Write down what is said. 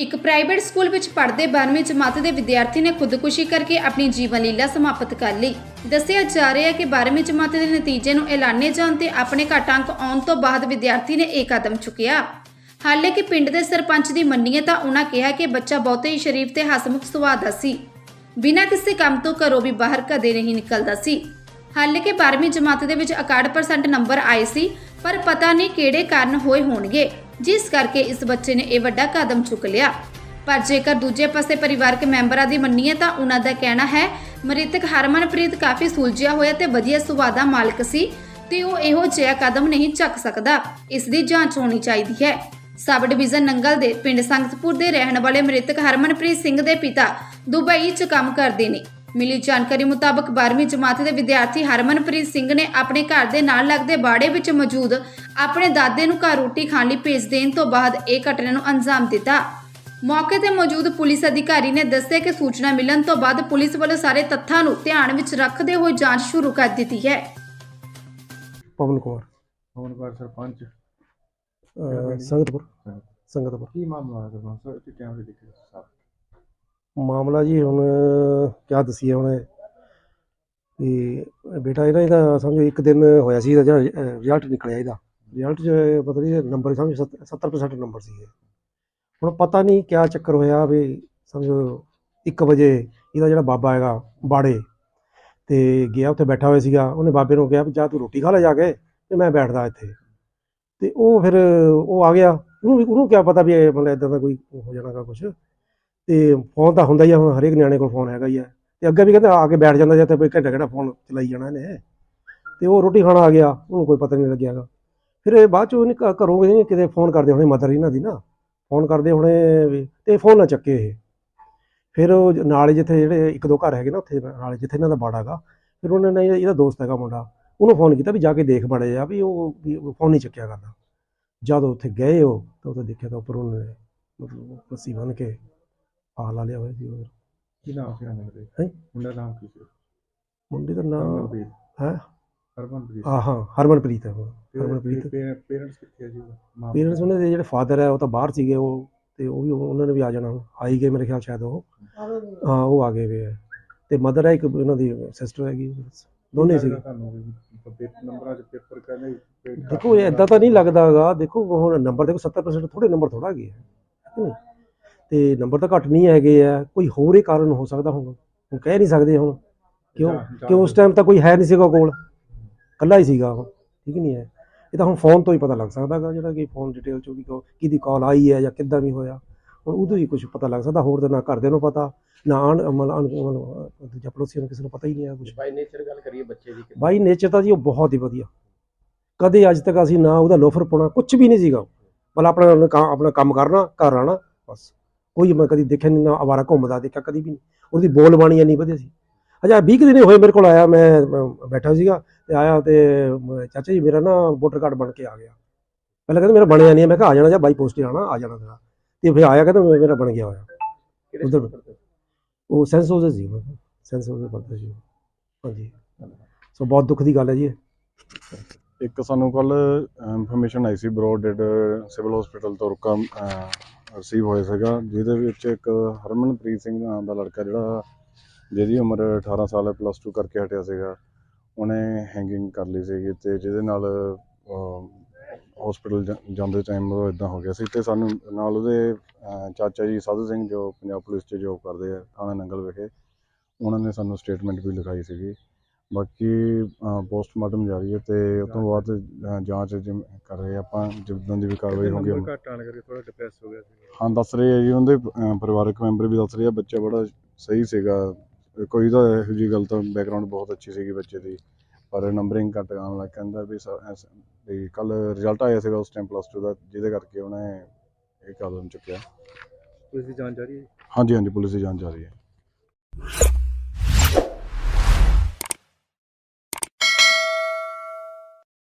ਇੱਕ private school ਵਿੱਚ ਪੜ੍ਹਦੇ 12ਵੀਂ ਜਮਾਤ ਦੇ ਵਿਦਿਆਰਥੀ ਨੇ ਖੁਦਕੁਸ਼ੀ ਕਰਕੇ ਆਪਣੀ ਜੀਵਨ ਲੀਲਾ ਸਮਾਪਤ ਕਰ ਲਈ। ਦੱਸਿਆ ਜਾ ਰਿਹਾ ਹੈ ਕਿ 12ਵੀਂ ਜਮਾਤ ਦੇ ਨਤੀਜੇ ਨੂੰ ਐਲਾਨੇ ਜਾਣ ਤੇ ਆਪਣੇ ਘੱਟ ਅੰਕ ਆਉਣ ਤੋਂ ਬਾਅਦ ਵਿਦਿਆਰਥੀ ਨੇ ਇਹ ਕਦਮ ਚੁੱਕਿਆ। ਹਾਲਾਂਕਿ ਪਿੰਡ ਦੇ ਸਰਪੰਚ ਦੀ ਮੰਨੀਏ ਤਾਂ ਉਹਨਾਂ ਕਿਹਾ ਕਿ ਬੱਚਾ ਬਹੁਤ ਹੀ ਸ਼ਰੀਫ ਤੇ ਹਸਮੁਖ ਸੁਭਾਅ ਦਾ ਸੀ। ਬਿਨਾਂ ਕਿਸੇ ਕੰਮ ਤੋਂ ਘਰੋਂ ਵੀ ਬਾਹਰ ਕਦੇ ਨਹੀਂ ਨਿਕਲਦਾ ਸੀ। ਹਾਲਾਂਕਿ 12ਵੀਂ ਜਮਾਤ ਦੇ ਵਿੱਚ 61% ਨੰਬਰ ਆਏ ਸੀ, ਪਰ ਪਤਾ ਨਹੀਂ ਕਿਹੜੇ ਕਾਰਨ ਹੋਏ ਹੋਣਗੇ। ਜਿਸ ਕਰਕੇ ਇਸ ਬੱਚੇ ਨੇ ਇਹ ਵੱਡਾ ਕਦਮ ਚੁੱਕ ਲਿਆ। ਪਰ ਜੇਕਰ ਦੂਜੇ ਪਾਸੇ ਪਰਿਵਾਰਕ ਮੈਂਬਰਾਂ ਦੀ ਮੰਨੀਏ ਤਾਂ ਉਹਨਾਂ ਦਾ ਕਹਿਣਾ ਹੈ, ਮ੍ਰਿਤਕ ਹਰਮਨਪ੍ਰੀਤ ਕਾਫੀ ਸੁਲਝਿਆ ਹੋਇਆ ਤੇ ਵਧੀਆ ਸੁਭਾਅ ਦਾ ਮਾਲਕ ਸੀ ਤੇ ਉਹ ਇਹੋ ਜਿਹਾ ਕਦਮ ਨਹੀਂ ਚੱਕ ਸਕਦਾ। ਇਸ ਦੀ ਜਾਂਚ ਹੋਣੀ ਚਾਹੀਦੀ ਹੈ। ਸਬ ਡਿਵੀਜ਼ਨ ਨੰਗਲ ਦੇ ਪਿੰਡ ਸੰਗਤਪੁਰ ਦੇ ਰਹਿਣ ਵਾਲੇ ਮ੍ਰਿਤਕ ਹਰਮਨਪ੍ਰੀਤ ਸਿੰਘ ਦੇ ਪਿਤਾ ਦੁਬਈ 'ਚ ਕੰਮ ਕਰਦੇ ਨੇ। ਮਿਲੀ ਜਾਣਕਾਰੀ ਮੁਤਾਬਕ 12ਵੀਂ ਜਮਾਤ ਦੇ ਵਿਦਿਆਰਥੀ ਹਰਮਨਪ੍ਰੀਤ ਸਿੰਘ ਨੇ ਆਪਣੇ ਘਰ ਦੇ ਨਾਲ ਲੱਗਦੇ ਬਾੜੇ ਵਿੱਚ ਮੌਜੂਦ ਆਪਣੇ ਦਾਦੇ ਨੂੰ ਘਰ ਰੋਟੀ ਖਾਣ ਲਈ ਭੇਜ ਦੇਣ ਤੋਂ ਬਾਅਦ ਇਹ ਘਟਨਾ ਨੂੰ ਅੰਜਾਮ ਦਿੱਤਾ। ਮੌਕੇ ਤੇ ਮੌਜੂਦ ਪੁਲਿਸ ਅਧਿਕਾਰੀ ਨੇ ਦੱਸਿਆ ਕਿ ਸੂਚਨਾ ਮਿਲਣ ਤੋਂ ਬਾਅਦ ਪੁਲਿਸ ਵੱਲੋਂ ਸਾਰੇ ਤੱਥਾਂ ਨੂੰ ਧਿਆਨ ਵਿੱਚ ਰੱਖਦੇ ਹੋਏ ਜਾਂਚ ਸ਼ੁਰੂ ਕਰ ਦਿੱਤੀ ਹੈ। ਪਵਨ ਕੁਮਾਰ। ਹੋਣਵਾਰ ਸਰਪੰਚ। ਅਹ ਸੰਗਤਪੁਰ। ਸੰਗਤਪੁਰ। ਕੀ ਮਾਮਲਾ ਹੈ ਸਰਪੰਚ ਸਰ ਕਿ ਕੈਮਰੇ ਦੇਖੇ। ਸਾਫ਼ ਮਾਮਲਾ ਜੀ ਹੁਣ ਕਿਆ ਦਸੀਏ ਹੁਣ। ਤੇ ਬੇਟਾ ਇਹਦਾ ਇਹਦਾ ਸਮਝੋ ਇੱਕ ਦਿਨ ਹੋਇਆ ਸੀ ਇਹਦਾ ਰਿਜ਼ਲਟ ਨਿਕਲਿਆ ਇਹਦਾ। ਰਿਜ਼ਲਟ ਚ ਪਤਾ ਨਹੀਂ ਨੰਬਰ ਸਮਝ 70% ਨੰਬਰ ਸੀ ਹੁਣ ਪਤਾ ਨਹੀਂ ਕਿਆ ਚੱਕਰ ਹੋਇਆ ਵੀ ਸਮਝੋ 1 ਵਜੇ ਇਹਦਾ ਜਿਹੜਾ ਬਾਬਾ ਹੈਗਾ, ਬਾੜੇ, ਤੇ ਗਿਆ ਉੱਥੇ ਬੈਠਾ ਹੋਇਆ ਸੀਗਾ। ਉਹਨੇ ਬਾਬੇ ਨੂੰ ਕਿਹਾ ਵੀ ਜਾ ਤੂੰ ਰੋਟੀ ਖਾ ਲੈ ਜਾ ਕੇ, ਤੇ ਮੈਂ ਬੈਠਦਾ ਇੱਥੇ। ਤੇ ਉਹ ਫਿਰ ਉਹ ਆ ਗਿਆ। ਉਹਨੂੰ ਵੀ- ਉਹਨੂੰ ਕਿਆ ਪਤਾ ਵੀ ਮਤਲਬ ਇਦਾਂ ਦਾ ਕੋਈ ਹੋ ਜਾਣਾਗਾ ਕੁਝ ਤੇ ਫੋਨ ਤਾਂ ਹੁੰਦਾ ਹੀ ਆ, ਹੁਣ ਹਰੇਕ ਨਿਆਣੇ ਕੋਲ ਫੋਨ ਹੈਗਾ ਹੀ ਆ। ਤੇ ਅੱਗੇ ਵੀ ਕਹਿੰਦੇ ਆ ਕੇ ਬੈਠ ਜਾਂਦਾ ਜਾਂ ਤੇ ਕੋਈ ਘੰਟਾ ਘੰਟਾ ਫੋਨ ਚਲਾਈ ਜਾਣਾ ਇਹਨੇ। ਤੇ ਉਹ ਰੋਟੀ ਖਾਣਾ ਆ ਗਿਆ, ਉਹਨੂੰ ਕੋਈ ਪਤਾ ਨਹੀਂ ਲੱਗਿਆਗਾ। ਫਿਰ ਇਹ ਬਾਅਦ 'ਚੋਂ ਉਹਨੇ ਘਰੋਂ ਕਿਤੇ ਕਿਤੇ ਫੋਨ ਕਰਦੇ ਹੋਣੇ ਮਦਰ ਇਹਨਾਂ ਦੀ ਨਾ। ਫੋਨ ਕਰਦੇ ਹੁਣੇ ਵੀ, ਤੇ ਫੋਨ ਨਾ ਚੱਕੇ ਇਹ। ਫਿਰ ਉਹ ਨਾਲੇ ਜਿੱਥੇ ਜਿਹੜੇ ਇੱਕ ਦੋ ਘਰ ਹੈਗੇ ਨਾ ਉੱਥੇ, ਨਾਲੇ ਜਿੱਥੇ ਇਹਨਾਂ ਦਾ ਬਾੜਾ ਹੈਗਾ, ਫਿਰ ਉਹਨਾਂ ਨੇ ਇਹਦਾ ਦੋਸਤ ਹੈਗਾ ਮੁੰਡਾ, ਉਹਨੂੰ ਫੋਨ ਕੀਤਾ ਵੀ ਜਾ ਕੇ ਦੇਖ ਬੜੇ ਆ ਵੀ ਉਹ ਫੋਨ ਨਹੀਂ ਚੱਕਿਆ ਕਰਦਾ। ਜਦ ਉੱਥੇ ਗਏ ਉਹ, ਤਾਂ ਉੱਥੇ ਦੇਖਿਆ ਤਾਂ ਉੱਪਰ ਉਹਨੇ ਮਤਲਬ ਰੱਸੀ ਬੰਨ ਕੇ ਆ ਲਾ ਲਿਆ ਹੋਇਆ ਸੀ ਉਹ। ਕੀ ਨਾਮ ਸੀ ਉਹਨਾਂ ਦੇ? ਹੈਂ? ਮੁੰਡਾ ਨਾਮ ਕੀ ਸੀ? ਮੁੰਡੇ ਦਾ ਨਾਮ ਹਰਮਨਪ੍ਰੀਤ। ਹੈ? ਹਰਮਨਪ੍ਰੀਤ। ਆ ਹਾਂ ਹਰਮਨਪ੍ਰੀਤ ਹੈ ਉਹ। ਹਰਮਨਪ੍ਰੀਤ। ਪੇਰੈਂਟਸ ਕਿੱਥੇ ਆ ਜੀ? ਮਾਂ ਪੇਰੈਂਟਸ ਉਹਨਾਂ ਦੇ ਜਿਹੜੇ ਫਾਦਰ ਹੈ ਉਹ ਤਾਂ ਬਾਹਰ ਸੀਗੇ ਉਹ ਤੇ ਉਹ ਵੀ ਉਹਨਾਂ ਨੇ ਵੀ ਆ ਜਾਣਾ ਹੁਣ। ਆ ਹੀ ਗਏ ਮੇਰੇ ਖਿਆਲ ਸ਼ਾਇਦ ਉਹ। ਹਾਂ ਉਹ ਆ ਗਏ ਵੇ ਹੈ ਤੇ ਮਦਰ ਹੈ ਇੱਕ ਉਹਨਾਂ ਦੀ ਸਿਸਟਰ ਹੈਗੀ ਦੋਨੇ ਸੀ ਤੁਹਾਨੂੰ ਵੀ? ਪੇਪਰ ਨੰਬਰਾਂ ਚ ਪੇਪਰ ਕਹਿੰਦੇ ਵੀ ਘੱਟ ਦੇਖੋ ਇਹ ਇਦਾਂ ਤਾਂ ਨਹੀਂ ਲੱਗਦਾਗਾ। ਦੇਖੋ ਹੁਣ ਨੰਬਰ ਦੇਖੋ 70% ਥੋੜੇ ਨੰਬਰ ਥੋੜਾ ਗਏ ਹੈ ਕਿ ਨਹੀਂ? ਤੇ ਨੰਬਰ ਤਾਂ ਘੱਟ ਨਹੀਂ ਹੈਗੇ ਆ ਕੋਈ ਹੋਰ ਹੀ ਕਾਰਨ ਹੋ ਸਕਦਾ ਹੁਣ ਹੁਣ ਕਹਿ ਨਹੀਂ ਸਕਦੇ ਹੁਣ। ਕਿਉਂ? ਕਿ ਉਸ ਟਾਈਮ ਤਾਂ ਕੋਈ ਹੈ ਨਹੀਂ ਸੀਗਾ ਕੋਲ। ਕੱਲਾ ਹੀ ਸੀਗਾ ਉਹ ਠੀਕ ਨਹੀਂ ਹੈ। ਇਹ ਤਾਂ ਹੁਣ ਫੋਨ ਤੋਂ ਹੀ ਪਤਾ ਲੱਗ ਸਕਦਾਗਾ ਜਿਹੜਾ ਕਿ ਫੋਨ ਡਿਟੇਲ ਚੋਂ ਵੀ ਕੋ- ਕਿਹਦੀ ਕਾਲ ਆਈ ਹੈ ਜਾਂ ਕਿੱਦਾਂ ਵੀ ਹੋਇਆ। ਹੁਣ ਉਦੋਂ ਹੀ ਕੁਝ ਪਤਾ ਲੱਗ ਸਕਦਾ ਹੋਰ ਤਾਂ ਨਾ ਘਰਦਿਆਂ ਨੂੰ ਪਤਾ ਨਾ ਆਣ ਆਣ- ਮਤਲਬ ਦੂਜਾ ਪੜੋਸੀਆਂ ਨੂੰ ਕਿਸੇ ਨੂੰ ਪਤਾ ਹੀ ਨਹੀਂ ਹੈ ਕੁਝ ਬਾਈ ਨੇਚਰ ਗੱਲ ਕਰੀਏ ਬੱਚੇ ਦੀ ਬਾਈ ਨੇਚਰ ਤਾਂ ਜੀ ਉਹ ਬਹੁਤ ਹੀ ਵਧੀਆ। ਕਦੇ ਅੱਜ ਤੱਕ ਅਸੀਂ ਨਾ ਉਹਦਾ ਲੋਫਰ ਪਾਉਣਾ ਕੁਝ ਵੀ ਨਹੀਂ ਸੀਗਾ। ਬਲ ਆਪਣਾ ਆਪਣਾ ਕੰਮ ਕਰਨਾ ਘਰ ਆਣਾ ਬਸ। ਕੋਈ ਮੈਂ ਕਦੀ ਦੇਖਿਆ ਨਹੀਂ ਨਾ ਆਵਾਰਾ ਘੁੰਮਦਾ ਦੇਖਿਆ ਕਦੀ ਵੀ ਨਹੀਂ ਉਹਦੀ ਬੋਲ ਬਾਣੀ ਇੰਨੀ ਵਧੀਆ ਸੀ ਅਜਾ 20 ਕੁ ਦਿਨ ਹੀ ਹੋਏ ਮੇਰੇ ਕੋਲ ਆਇਆ ਮੈਂ ਬੈਠਾ ਸੀਗਾ ਤੇ ਆਇਆ ਤੇ ਚਾਚਾ ਜੀ ਮੇਰਾ ਨਾ ਵੋਟਰ ਕਾਰਡ ਬਣ ਕੇ ਆ ਗਿਆ ਪਹਿਲਾਂ ਕਹਿੰਦਾ ਮੇਰਾ ਬਣਿਆ ਨਹੀਂ ਹੈ। ਮੈਂ ਕਿਹਾ ਆ ਜਾਣਾ ਜਾਂ ਬਾਈ ਪੋਸਟ ਹੀ ਆਣਾ ਆ ਜਾਣਾ ਤੇਰਾ ਤੇ ਫਿਰ ਆਇਆ ਕਹਿੰਦਾ ਮੇਰਾ ਬਣ ਗਿਆ ਹੋਇਆ ਉੱਧਰ-? ਉਹ ਸੈਂਸ ਉਹਦੇ ਸੀ ਸੈਂਸ ਉਹਦੇ ਪੜਦਾ ਸੀ ਉਹ। ਹਾਂਜੀ ਸੋ ਬਹੁਤ ਦੁੱਖ ਦੀ ਗੱਲ ਹੈ ਜੀ। ਇੱਕ ਸਾਨੂੰ ਕੱਲ ਇਨਫੋਰਮੇਸ਼ਨ ਆਈ ਸੀ ਬਰੋਡਡ ਸਿਵਲ ਹਸਪੀਟਲ ਤੋਂ ਰੁਕਾ ਰਿਸੀਵ ਹੋਇਆ ਸੀਗਾ, ਜਿਹਦੇ ਵਿੱਚ ਇੱਕ ਹਰਮਨਪ੍ਰੀਤ ਸਿੰਘ ਨਾਮ ਦਾ ਲੜਕਾ ਜਿਹੜਾ, ਜਿਹਦੀ ਉਮਰ 18 ਸਾਲ ਹੈ ਪਲੱਸ 2 ਕਰਕੇ ਹਟਿਆ ਸੀਗਾ, ਉਹਨੇ ਹੈਂਗਿੰਗ ਕਰ ਲਈ ਸੀਗੀ ਤੇ ਜਿਹਦੇ ਨਾਲ ਹਸਪੀਟਲ ਜਾਂਦੇ ਟਾਈਮ ਉਹ ਇਦਾਂ ਹੋ ਗਿਆ ਸੀ ਤੇ ਸਾਨੂੰ ਨਾਲ ਉਹਦੇ ਚਾਚਾ ਜੀ ਸਾਧੂ ਸਿੰਘ ਜੋ ਪੰਜਾਬ ਪੁਲਿਸ 'ਚ ਜੋਬ ਕਰਦੇ ਆ, ਥਾਣਾ ਨੰਗਲ ਵਿਖੇ, ਉਹਨਾਂ ਨੇ ਸਾਨੂੰ ਸਟੇਟਮੈਂਟ ਵੀ ਲਿਖਾਈ ਸੀਗੀ। ਬਾਕੀ ਪੋਸਟਮਾਰਟਮ ਜਾਰੀ ਹੈ ਤੇ ਉਸ ਤੋਂ ਬਾਅਦ ਜਾਂਚ ਜਿਵੇਂ ਕਰ ਰਹੇ ਆ ਆਪਾਂ ਜਿੱਦਾਂ ਦੀ ਵੀ ਕਾਰਵਾਈ ਹੋਊਗੀ ਨੰਬਰ ਘੱਟ ਆਣ ਕਰਕੇ ਥੋੜਾ ਡਿਪਰੈਸ ਹੋ ਗਿਆ ਸੀ ਹਾਂ ਦੱਸ ਰਹੇ ਆ ਜੀ ਉਹਦੇ ਪਰਿਵਾਰਕ ਮੈਂਬਰ ਵੀ ਦੱਸ ਰਹੇ ਆ ਬੱਚਾ ਬੜਾ ਸਹੀ ਸੀਗਾ। ਕੋਈ ਤਾਂ ਇਹੋ ਜਿਹੀ ਗੱਲ ਤਾਂ ਬੈਕਗ੍ਰਾਉਂਡ ਬਹੁਤ ਅੱਛੀ ਸੀਗੀ ਬੱਚੇ ਦੀ ਪਰ ਨੰਬਰਿੰਗ ਘੱਟ ਆਉਣ ਲੱਗ ਕਹਿੰਦਾ ਵੀ ਵੀ ਕੱਲ ਰਿਜ਼ਲਟ ਆਇਆ ਸੀਗਾ ਉਸ ਟਾਈਮ ਪਲੱਸ 2 ਦਾ ਜਿਹਦੇ ਕਰਕੇ ਉਹਨੇ ਇਹ ਕਦਮ ਚੁੱਕਿਆ। ਪੁਲਿਸ ਦੀ ਜਾਂਚ ਜਾਰੀ ਹੈ ਹਾਂਜੀ ਹਾਂਜੀ ਪੁਲਿਸ ਦੀ ਜਾਂਚ ਜਾਰੀ ਹੈ।